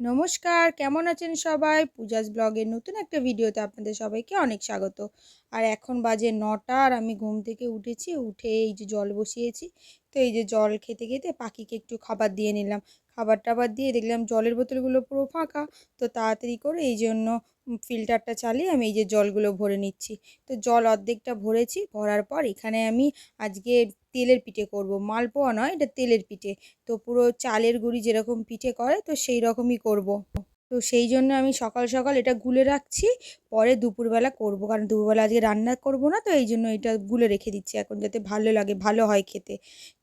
নমস্কার, কেমন আছেন সবাই? পূজাস ব্লগের নতুন একটা ভিডিওতে আপনাদের সবাইকে অনেক স্বাগত। আর এখন বাজে নটা আর আমি ঘুম থেকে উঠেছি, উঠে এই যে জল বসিয়েছি তো এই যে জল খেতে খেতে পাখিকে একটু খাবার দিয়ে নিলাম। খাবার টাবার দিয়ে দেখলাম জলের বোতলগুলো পুরো ফাঁকা। তো তাড়াতাড়ি করে এই জন্য ফিল্টারটা চালিয়ে আমি এই যে জলগুলো ভরে নিচ্ছি। তো জল অর্ধেকটা ভরেছি, ভরার পর এখানে আমি আজকে তেলের পিঠে করব। মালপোয়া নয়, এটা তেলের পিঠে। তো পুরো চালের গুঁড়ি যেরকম পিঠে করে, তো সেই রকমই করব। তো সেই জন্য আমি সকাল সকাল এটা গুলে রাখছি। পরে দুপুরবেলা করব, কারণ দুপুরবেলা আজকে রান্না করব না, তো এই জন্য এটা গুলে রেখে দিচ্ছি এখন যাতে ভালো লাগে, ভালো হয় খেতে।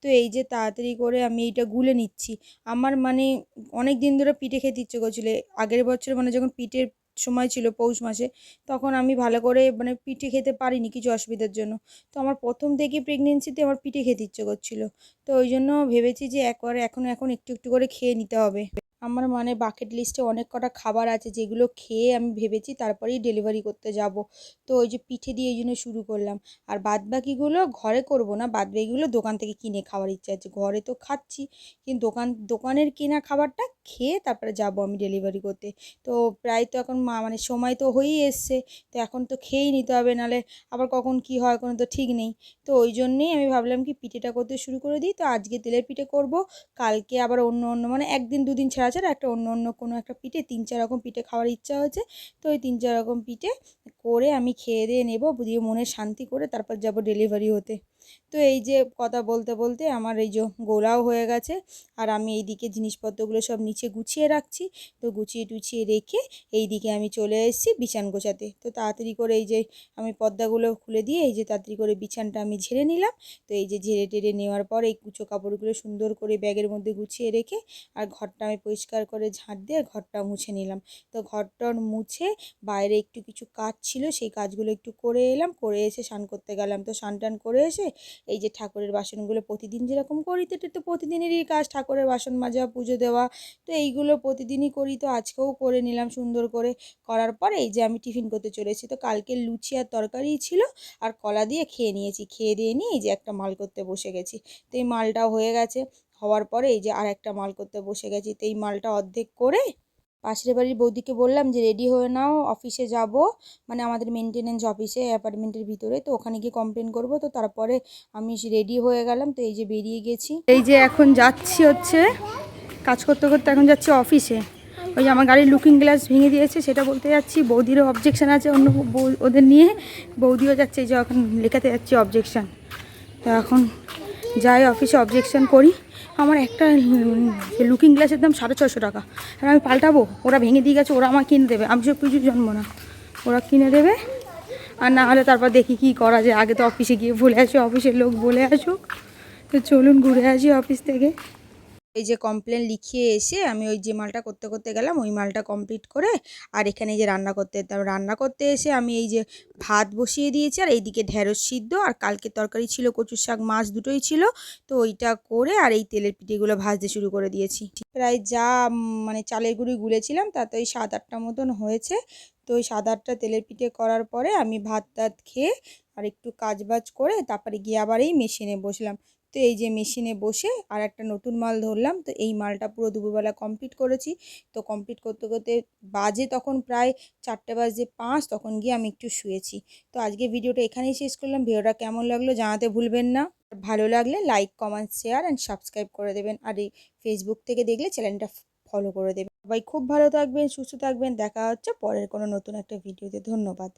তো এই যে তাড়াতাড়ি করে আমি এইটা গুলে নিচ্ছি। আমার মানে অনেক দিন ধরে পিঠে খেতে ইচ্ছে করছিল। আগের বছর মানে যখন পিঠের সময় ছিল পৌষ মাসে, তখন আমি ভালো করে মানে পিঠে খেতে পারিনি কিছু অসুবিধার জন্য। তো আমার প্রথম থেকে প্রেগনেন্সিতে আমার পিঠে খেতে ইচ্ছে করছিল। তো ওই জন্য ভেবেছি যে একবারে এখন এখন একটু একটু করে খেয়ে নিতে হবে। আমার মানে বাকেট লিস্টে অনেক কটা খাবার আছে যেগুলো খেয়ে আমি ভেবেছি তারপরেই ডেলিভারি করতে যাব। তো ওই যে পিঠে দিয়ে এই জন্য শুরু করলাম। আর বাদ বাকিগুলো ঘরে করব না বাদ বাকিগুলো দোকান থেকে কিনে খাওয়ার ইচ্ছা আছে। ঘরে তো খাচ্ছি, কিন্তু দোকান, দোকানের কেনা খাবারটা খেয়ে তারপরে যাব আমি ডেলিভারি করতে। তো প্রায় তো এখন মা মানে সময় তো হয়েই এসছে, তো এখন তো খেয়েই নিতে হবে নাহলে আবার কখন কি হয় কোনো তো ঠিক নেই। তো ওই জন্যেই আমি ভাবলাম কি পিঠেটা করতে শুরু করে দিই। তো আজকে তেলের পিঠে করব, কালকে আবার অন্য অন্য মানে একদিন দুদিন ছাড়া ছাড়া একটা অন্য অন্য কোনো একটা পিঠে, তিন, চার রকম পিঠে খাওয়ার ইচ্ছা হয়েছে। তো ওই তিন, চার রকম পিঠে করে আমি খেয়ে দিয়ে নেব, দিয়ে মনে শান্তি করে তারপর যাব ডেলিভারি হতে। তো এই যে কথা বলতে বলতে আমার এই যে গোলাও হয়ে গেছে। আর আমি এই দিকে জিনিসপত্রগুলো সব নিচে গুছিয়ে রাখছি। তো গুছিয়ে টুছিয়ে রেখে এই দিকে আমি চলে এসেছি বিছান গোছাতে। তো তাড়াতাড়ি করে এই যে আমি পর্দাগুলো খুলে দিয়ে এই যে তাড়াতাড়ি করে বিছানটা আমি ঝেড়ে নিলাম। তো এই যে ঝেড়ে টেড়ে নেওয়ার পর এই কুচো কাপড়গুলো সুন্দর করে ব্যাগের মধ্যে গুছিয়ে রেখে আর ঘরটা আমি পরিষ্কার করে ঝাঁট দিয়ে ঘরটা মুছে নিলাম। তো ঘরটর মুছে বাইরে একটু কিছু কাজ ছিল, সেই কাজগুলো একটু করে এলাম। করে এসে স্নান করতে গেলাম। তো স্নান টান করে এসে এই যে ঠাকুরের বাসনগুলো প্রতিদিন যেরকম করি, তো তো প্রতিদিনেরই কাজ। ঠাকুরের বাসন মাজা, পুজো দেওয়া, তো এইগুলো প্রতিদিনই করি। তো আজকেও করে নিলাম সুন্দর করে। করার পরে এই যে আমি টিফিন করতে চলেছি তো কালকে লুচি আর তরকারি ছিল আর কলা দিয়ে খেয়ে নিয়েছি। খেয়ে দিয়ে নিয়ে এই যে একটা মাল করতে বসে গেছি। তো এই মালটাও হয়ে গেছে। হওয়ার পরে এই যে আর একটা মাল করতে বসে গেছি। তো এই মালটা অর্ধেক করে পাশের বাড়ির বৌদিকে বললাম যে, রেডি হয়ে নাও, অফিসে যাব। মানে আমাদের মেনটেনেন্স অফিসে, অ্যাপার্টমেন্টের ভিতরে। তো ওখানে গিয়ে কমপ্লেন করব। তো তারপরে আমি রেডি হয়ে গেলাম। তো এই যে বেরিয়ে গেছি। এই যে এখন যাচ্ছি হচ্ছে, কাজ করতে করতে এখন যাচ্ছি অফিসে। ওই যে আমার গাড়ির লুকিং গ্লাস ভেঙে দিয়েছে, সেটা বলতে যাচ্ছি, বৌদিরও অবজেকশন আছে অন্য ওদের নিয়ে। বৌদিও যাচ্ছে, এই যে এখন লেখাতে যাচ্ছি অবজেকশন তো এখন যাই অফিসে অবজেকশন করি, আমার একটা লুকিং গ্লাসের দাম সাড়ে ছশো টাকা। আর আমি পাল্টাবো, ওরা ভেঙে দিয়ে গেছে, ওরা আমার কিনে দেবে। আমি সব কিছু জন্ম না। ওরা কিনে দেবে, আর না হলে তারপর দেখি কি করা যায়। আগে তো অফিসে গিয়ে বলে আসি অফিসের লোক বলে আসুক। তো চলুন ঘুরে আসি অফিস থেকে। এই যে কমপ্লেন লিখিয়ে এসে আমি ওই যে মালটা করতে করতে গেলাম, ওই মালটা কমপ্লিট করে আর এখানে যে রান্না করতে যেতাম রান্না করতে এসে আমি এই যে ভাত বসিয়ে দিয়েছি আর এইদিকে ঢ্যাঁড়স সিদ্ধ আর কালকে তরকারি ছিল কচুর শাক, মাছ দুটোই ছিল। তো ওইটা করে আর এই তেলের পিঠেগুলো ভাজতে শুরু করে দিয়েছি। প্রায় যা মানে চালের গুঁড়ি গুলেছিলাম তাতে ওই সাত আটটা মতন হয়েছে। তো ওই সাত আটটা তেলের পিঠে করার পরে আমি ভাত টাত খেয়ে আর একটু কাজ বাজ করে তারপরে গিয়ে আবার এই মেশিনে বসলাম। তো এই যে মেশিনে বসে আর একটা নতুন মাল ধরলাম, তো এই মালটা পুরো দুপুরবেলা কমপ্লিট করেছি। তো কমপ্লিট করতে করতে বাজে তখন প্রায় চারটে বাজে পাঁচ, তখন গিয়ে আমি একটু শুয়েছি। তো আজকে ভিডিওটা এখানেই শেষ করলাম। ভিডিওটা কেমন লাগল জানাতে ভুলবেন না। ভালো লাগলে like comment share and subscribe করে দেবেন। আর এই ফেসবুক থেকে দেখলে চ্যানেলটা ফলো করে দেবেন। সবাই খুব ভালো থাকবেন, সুস্থ থাকবেন। দেখা হচ্ছে পরের কোনো নতুন একটা ভিডিওতে। ধন্যবাদ।